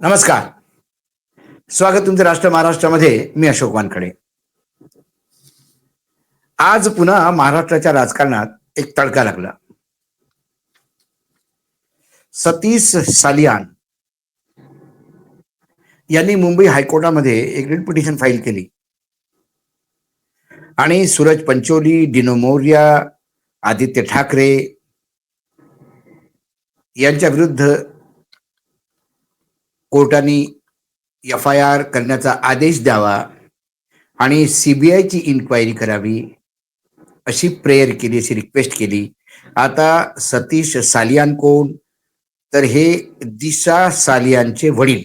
नमस्कार. स्वागत तुमचं राष्ट्र महाराष्ट्रामध्ये मी अशोक वानखडे. आज पुन्हा महाराष्ट्राच्या राजकारणात एक तडका लागला. सतीश सालियान यांनी मुंबई हायकोर्टामध्ये एक रिट पिटिशन फाईल केली. आणि सूरज पंचोली डिनो मौर्या आदित्य ठाकरे यांच्या विरुद्ध कोर्टाने एफ आय आर करण्याचा आदेश द्यावा आणि सीबीआयची इन्क्वायरी करावी अशी प्रेयर केली अशी रिक्वेस्ट केली. आता सतीश सालियान कोण? तर हे दिशा सालियानचे वडील.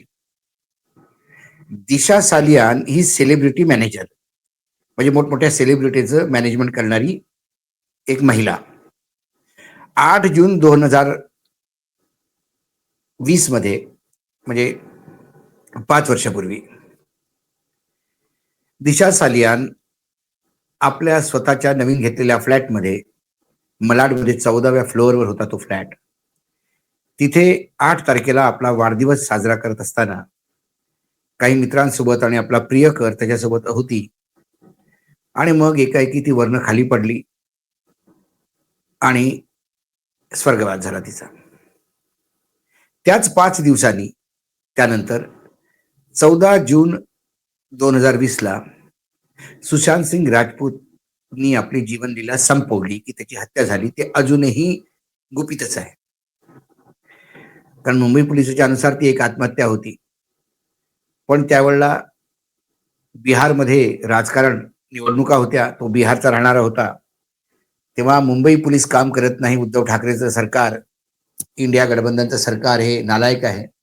दिशा सालियान ही सेलिब्रिटी मॅनेजर म्हणजे मोठमोठ्या सेलिब्रिटीचं मॅनेजमेंट करणारी एक महिला. आठ जून दोन हजार वीसमध्ये म्हणजे पाच वर्षापूर्वी. दिशा सालियान आपल्या स्वतःच्या नवीन घेतलेल्या फ्लॅटमध्ये मलाडमध्ये चौदाव्या फ्लोअरवर होता तो फ्लॅट. तिथे आठ तारखेला आपला वाढदिवस साजरा करत असताना काही मित्रांसोबत आणि आपला प्रियकर त्याच्यासोबत होती. आणि मग एकाएकी ती वर्ण खाली पडली आणि स्वर्गवास झाला तिचा. त्याच पाच दिवसांनी त्यानंतर चौदा जून दोन हजार वीसला सुशांत सिंग राजपूतनी आपली जीवनलीला संपवली की त्याची हत्या झाली. ते अजूनही गुपितच आहे. कारण मुंबई पोलिसाच्या अनुसार ती एक आत्महत्या होती. पण त्यावेळेला बिहारमध्ये राजकारण निवडणुका होत्या. तो बिहारचा राहणारा होता. तेव्हा मुंबई पोलीस काम करत नाही. उद्धव ठाकरेचं सरकार इंडिया गठबंधनचं सरकार हे नालायक आहे.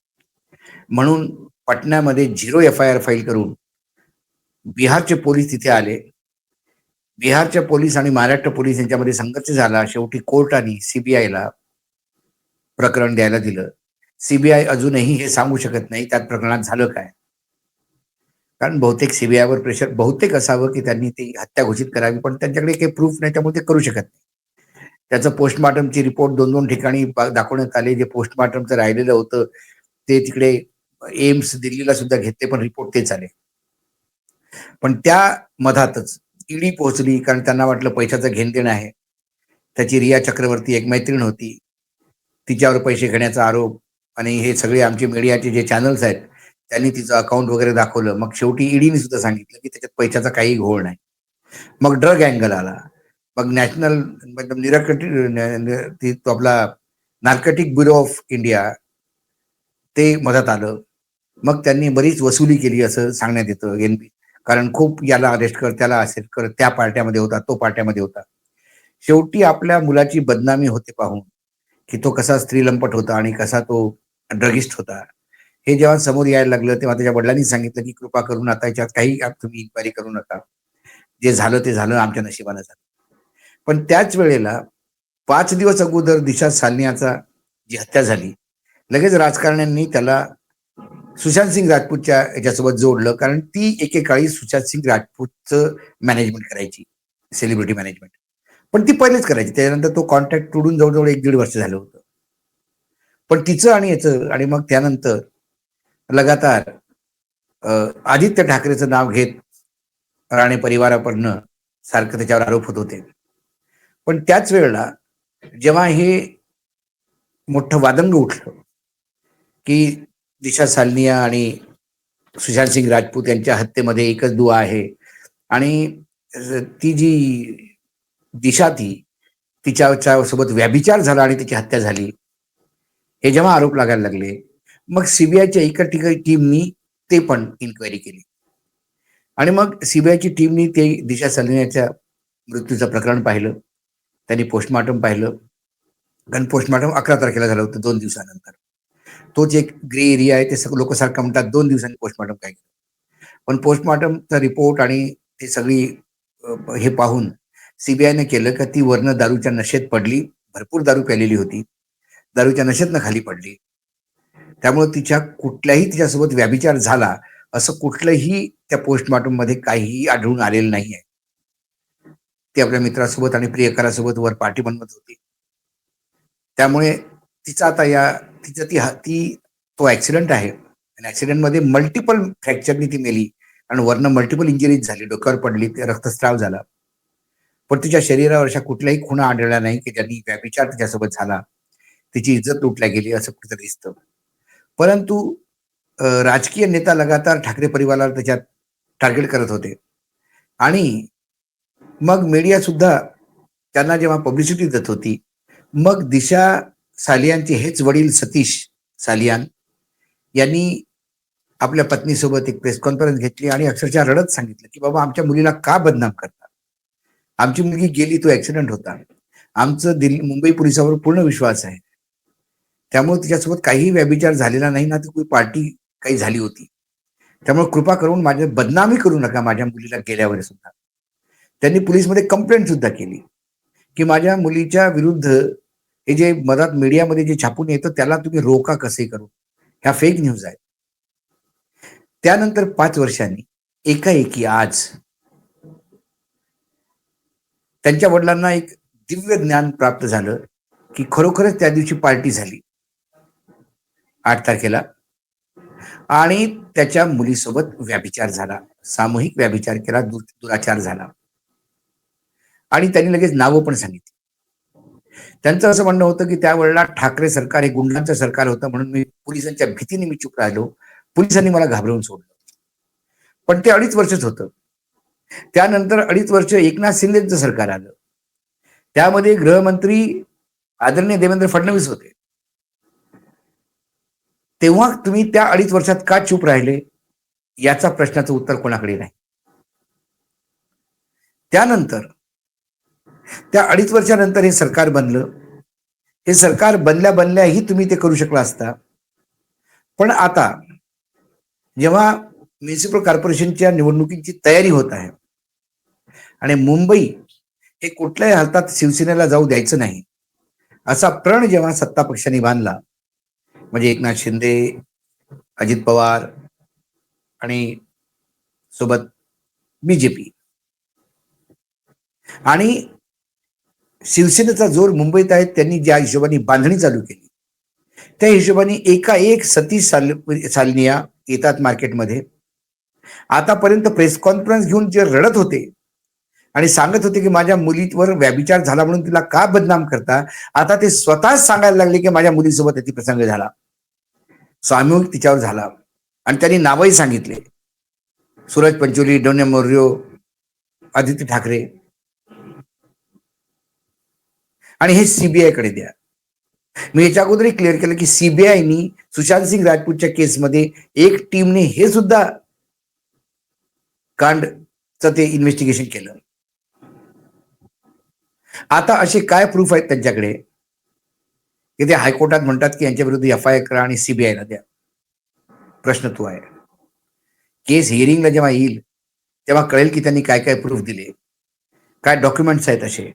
म्हणून पटण्यामध्ये zero F I R file करून बिहारचे पोलीस तिथे आले. बिहारच्या पोलीस आणि महाराष्ट्र पोलीस यांच्यामध्ये संघर्ष झाला. शेवटी कोर्टाने सीबीआयला प्रकरण द्यायला दिलं. सीबीआय अजूनही हे सांगू शकत नाही त्यात प्रकरणात झालं काय. कारण बहुतेक सीबीआयवर प्रेशर बहुतेक असावं की त्यांनी ती हत्या घोषित करावी पण त्यांच्याकडे काही प्रूफ नाही त्यामुळे ते करू शकत नाही. त्याचं पोस्टमार्टमची रिपोर्ट दोन दोन ठिकाणी दाखवण्यात आले. जे पोस्टमार्टमचं राहिलेलं होतं ते तिकडे एम्स दिल्लीला सुद्धा घेतले पण रिपोर्ट तेच आले. पण त्या मधातच ईडी पोहोचली कारण त्यांना वाटलं पैशाचं घेण देणं आहे. त्याची रिया चक्रवर्ती एक मैत्रीण होती. तिच्यावर पैसे घेण्याचा आरोप आणि हे सगळे आमचे मीडियाचे जे चॅनल्स आहेत त्यांनी तिचं अकाउंट वगैरे दाखवलं. मग शेवटी ईडीने सुद्धा सांगितलं की त्याच्यात पैशाचा काही घोळ नाही. मग ड्रग अँगल आला. मग नॅशनल निरकटी तो आपला नार्कटिक ब्युरो ऑफ इंडिया ते मदत आलं. मग त्यांनी बरीच वसुली केली असं सांगण्यात येतं एन कारण खूप याला अरेस्ट कर त्याला असेल कर त्या पार्ट्यामध्ये होता तो पार्ट्यामध्ये होता. शेवटी आपल्या मुलाची बदनामी होते पाहून की तो कसा स्त्रीलंपट होता आणि कसा तो ड्रगिस्ट होता. हे जेव्हा समोर यायला लागलं तेव्हा त्याच्या वडिलांनी सांगितलं की कृपा करून आता याच्यात काही तुम्ही इन्क्वायरी करू नका. जे झालं ते झालं आमच्या नशिबानं झालं. पण त्याच वेळेला पाच दिवस अगोदर दिशा सालनियाचा जी हत्या झाली लगेच राजकारण्यांनी त्याला सुशांत सिंग राजपूतच्या याच्यासोबत जोडलं कारण ती एकेकाळी सुशांत सिंग राजपूतचं मॅनेजमेंट करायची सेलिब्रिटी मॅनेजमेंट पण ती पहिलेच करायची त्याच्यानंतर तो कॉन्ट्रॅक्ट तोडून जवळजवळ एक दीड वर्ष झालं होतं. पण तिचं आणि याचं आणि मग त्यानंतर लगातार आदित्य ठाकरेचं नाव घेत राणे परिवाराकडनं सारखं त्याच्यावर आरोप होत होते. पण त्याच वेळेला जेव्हा हे मोठं वादंग उठलं की दिशा सालनिया आणि सुशांत सिंग राजपूत यांच्या हत्येमध्ये एकच दुवा आहे. आणि ती जी दिशा ती तिच्या सोबत व्याभिचार झाला आणि तिची हत्या झाली. हे जेव्हा आरोप लागायला लागले मग सीबीआयच्या एका ठिकाणी टीमनी ते पण इन्क्वायरी केली. आणि मग सीबीआयची टीमनी ते दिशा सालनियाच्या मृत्यूचं प्रकरण पाहिलं. त्यांनी पोस्टमॉर्टम पाहिलं. कारण पोस्टमॉर्टम अकरा तारखेला झालं होतं दोन दिवसानंतर. तो एक ग्रे एरिया आहे ते सगळं लोक सारखं म्हणतात दोन दिवसांनी पोस्टमॉर्टम काय पण पोस्टमॉर्टमचा रिपोर्ट आणि ते सगळी हे पाहून सीबीआयने केलं का ती वर्ण दारूच्या नशेत पडली भरपूर दारू प्यालेली होती. दारूच्या नशेतनं खाली पडली. त्यामुळे तिच्या कुठल्याही तिच्यासोबत व्याभिचार झाला असं कुठलंही त्या पोस्टमॉर्टममध्ये काहीही आढळून आलेलं नाही आहे ती आपल्या मित्रासोबत आणि प्रियकरासोबत वर पार्टी बनवत होती. त्यामुळे तिचा आता या तिचं ती ती तो ऍक्सिडेंट आहे. आणि ऍक्सिडेंटमध्ये मल्टिपल फ्रॅक्चरनी ती मेली. आणि वरनं मल्टिपल इंजरीज झाली. डोक्यावर पडली. ते रक्तस्राव झाला. पण तिच्या शरीरावर अशा कुठल्याही खुणा आढळल्या नाही की ज्यांनी व्यापिचार तिच्यासोबत झाला. तिची इज्जत लुटल्या गेली असं कुठेतरी दिसतं. परंतु राजकीय नेता लगातार ठाकरे परिवाराला त्याच्यात टार्गेट करत होते. आणि मग मीडिया सुद्धा त्यांना जेव्हा पब्लिसिटी देत होती मग दिशा सालियानचे हेच वडील सतीश सालियान यांनी आपल्या पत्नीसोबत एक प्रेस कॉन्फरन्स घेतली आणि अक्षरशः रडत सांगितलं की बाबा आमच्या मुलीला का बदनाम करतात? आमची मुलगी गेली तो ऍक्सिडेंट होता. आमचं दिल्ली मुंबई पोलिसावर पूर्ण विश्वास आहे. त्यामुळे तिच्यासोबत काहीही व्याभिचार झालेला नाही ना ती कोणी पार्टी काही झाली होती. त्यामुळे कृपा करून माझ्या बदनामी करू नका माझ्या मुलीला गेल्यावर सुद्धा. त्यांनी पोलीसमध्ये कंप्लेंट सुद्धा केली की माझ्या मुलीच्या विरुद्ध हे जे मधात मीडियामध्ये जे छापून येतं त्याला तुम्ही रोका कसे करू ह्या फेक न्यूज आहेत. त्यानंतर पाच वर्षांनी एकाएकी आज त्यांच्या वडिलांना एक दिव्य ज्ञान प्राप्त झालं की खरोखरच त्या दिवशी पार्टी झाली. आठ तारखेला. आणि त्याच्या मुलीसोबत व्याभिचार झाला. सामूहिक व्याभिचार केला दुराचार झाला. आणि त्यांनी लगेच नावं पण सांगितली. त्यांचं असं म्हणणं होतं की त्यावेळेला ठाकरे सरकार हे गुंडांचं सरकार होतं म्हणून मी पोलिसांच्या भीतीने मी चुप राहिलो. पोलिसांनी मला घाबरवून सोडलं. पण ते अडीच वर्षच होतं. त्यानंतर अडीच वर्ष एकनाथ शिंदेचं सरकार आलं. त्यामध्ये गृहमंत्री आदरणीय देवेंद्र फडणवीस होते. तेव्हा तुम्ही त्या अडीच वर्षात का चूप राहिले? याचा प्रश्नाचं उत्तर कोणाकडे नाही. त्यानंतर त्या अडीच वर्षानंतर हे सरकार बनलं. हे सरकार बनल्या बनल्याही तुम्ही ते करू शकला असता. पण आता जेव्हा म्युन्सिपल कॉर्पोरेशनच्या निवडणुकीची तयारी होत आहे आणि मुंबई हे कुठल्याही हालतात शिवसेनेला जाऊ द्यायचं नाही असा प्रण जेव्हा सत्ता पक्षाने बांधला म्हणजे एकनाथ शिंदे अजित पवार आणि सोबत बीजेपी आणि शिवसेनेचा जोर मुंबईत आहे त्यांनी ज्या हिशोबाने बांधणी चालू केली त्या हिशोबाने एका एक सतीश साल सालनिया येतात मार्केटमध्ये. आतापर्यंत प्रेस कॉन्फरन्स घेऊन जे रडत होते आणि सांगत होते की माझ्या मुलीवर व्याभिचार झाला म्हणून तिला का बदनाम करता आता ते स्वतःच सांगायला लागले की माझ्या मुलीसोबत अति प्रसंग झाला. सामूहिक तिच्यावर झाला आणि त्यांनी नावही सांगितले. सूरज पंचोली डोन्या मौर्यो आदित्य ठाकरे आणि हे सीबीआयकडे द्या. मी याच्या अगोदरही क्लिअर केलं की सीबीआयनी सुशांत सिंग राजपूतच्या केसमध्ये एक टीमने हे सुद्धा कांडचं ते इन्व्हेस्टिगेशन केलं. आता असे काय प्रूफ आहेत त्यांच्याकडे? की ते हायकोर्टात म्हणतात की यांच्या विरुद्ध एफ आय आर करा आणि सीबीआयला द्या. प्रश्न तो आहे. केस हिअरिंगला जेव्हा येईल तेव्हा कळेल की त्यांनी काय काय प्रूफ दिले. काय डॉक्युमेंट्स आहेत असे?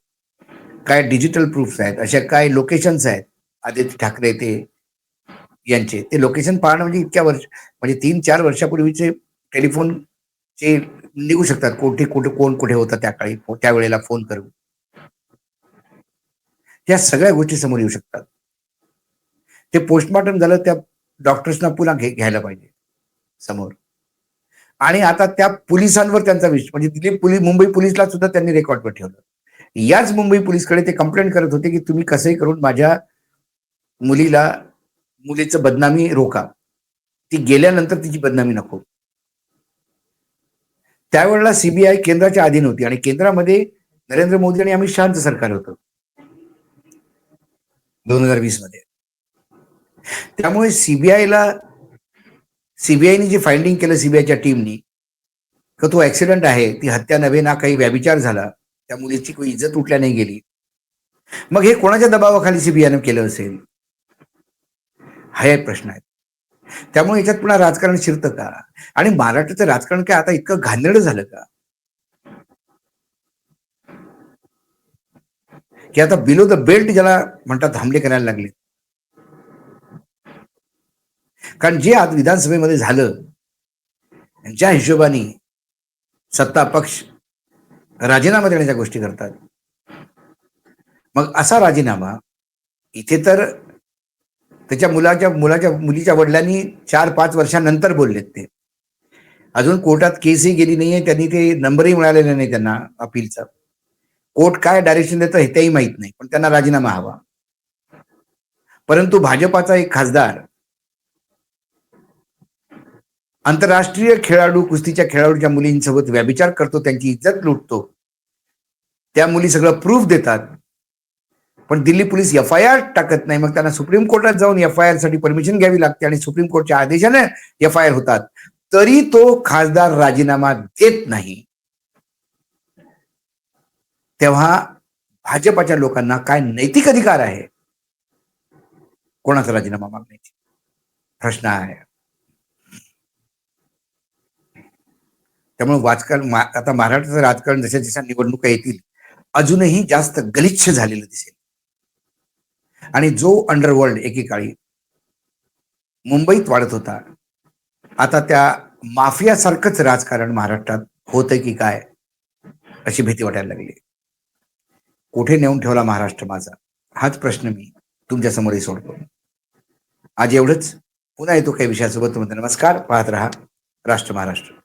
काय डिजिटल प्रूफ्स आहेत अशा काय लोकेशन्स आहेत? आदित्य ठाकरे ते यांचे. ते लोकेशन पाहणं म्हणजे इतक्या वर्ष म्हणजे तीन चार वर्षापूर्वीचे टेलिफोनचे निघू शकतात. कुठे कुठे कोण कुठे होता त्या काळी त्यावेळेला फोन करून. या सगळ्या गोष्टी समोर येऊ शकतात. ते पोस्टमॉर्टम झालं त्या डॉक्टर्सना पुन्हा घे घ्यायला पाहिजे समोर. आणि आता त्या पोलिसांवर त्यांचा विष म्हणजे दिल्ली पोलीस मुंबई पोलिसला सुद्धा त्यांनी रेकॉर्डवर ठेवलं. याच मुंबई पोलीसकडे ते कंप्लेंट करत होते की तुम्ही कसंही करून माझ्या मुलीला मुलीचं बदनामी रोका. ती गेल्यानंतर तिची बदनामी नको. त्यावेळेला सीबीआय केंद्राच्या अधीन होती आणि केंद्रामध्ये नरेंद्र मोदी आणि अमित शहाचं सरकार होतं. दोन हजार वीसमध्ये त्यामुळे सीबीआयला सीबीआयने जे फाइंडिंग केलं सीबीआयच्या टीमनी का तो ऍक्सिडेंट आहे ती हत्या नव्हे ना काही व्याभिचार झाला त्या मुलीची काही इज्जत उठल्या नाही गेली. मग हे कोणाच्या दबावाखाली सीबीआयनं केलं असेल? हा एक प्रश्न आहे. त्यामुळे याच्यात पुन्हा राजकारण शिरतं का? आणि महाराष्ट्राचं राजकारण काय आता इतकं घाणेरडं झालं का? की आता बिलो द बेल्ट ज्याला म्हणतात हमले करायला लागले. कारण जे आज विधानसभेमध्ये झालं ज्या हिशोबाने सत्ता पक्ष राजीनामा देण्याच्या गोष्टी करतात. मग असा राजीनामा इथे तर त्याच्या मुलाच्या मुलाच्या मुलीच्या वडिलांनी चार पाच वर्षांनंतर बोललेत ते. अजून कोर्टात केसही गेली नाहीये त्यांनी ते नंबरही मिळालेला नाही त्यांना अपीलचा. कोर्ट काय डायरेक्शन देतं हे तेही माहीत नाही पण त्यांना राजीनामा हवा. परंतु भाजपाचा एक खासदार आंतरराष्ट्रीय खेळाडू कुस्तीच्या खेळाडूच्या मुलींसोबत व्याभिचार करतो त्यांची इज्जत लुटतो. त्या मुली सगळं प्रूफ देतात. पण Delhi police F I R टाकत नाही. मग त्यांना सुप्रीम कोर्टात जाऊन एफ आय आरसाठी परमिशन घ्यावी लागते आणि सुप्रीम कोर्टच्या आदेशाने एफ आय आर होतात. तरी तो खासदार राजीनामा देत नाही. तेव्हा भाजपाच्या लोकांना काय नैतिक अधिकार आहे? कोणाचा राजीनामा मागण्याची? प्रश्न आहे. त्यामुळे वाचकारण आता महाराष्ट्राचं राजकारण जशा जशा निवडणुका येतील अजूनही जास्त गलिच्छ झालेलं दिसेल. आणि जो अंडरवर्ल्ड एकेकाळी मुंबईत वाढत होता आता त्या माफियासारखंच राजकारण महाराष्ट्रात होतंय की काय अशी भीती वाटायला लागली. कुठे नेऊन ठेवला महाराष्ट्र माझा? हाच प्रश्न मी तुमच्या समोरही सोडतो. आज एवढंच. पुन्हा येतो काही विषयासोबत. तुम्हाला नमस्कार. पाहत रहा. राष्ट्र महाराष्ट्र.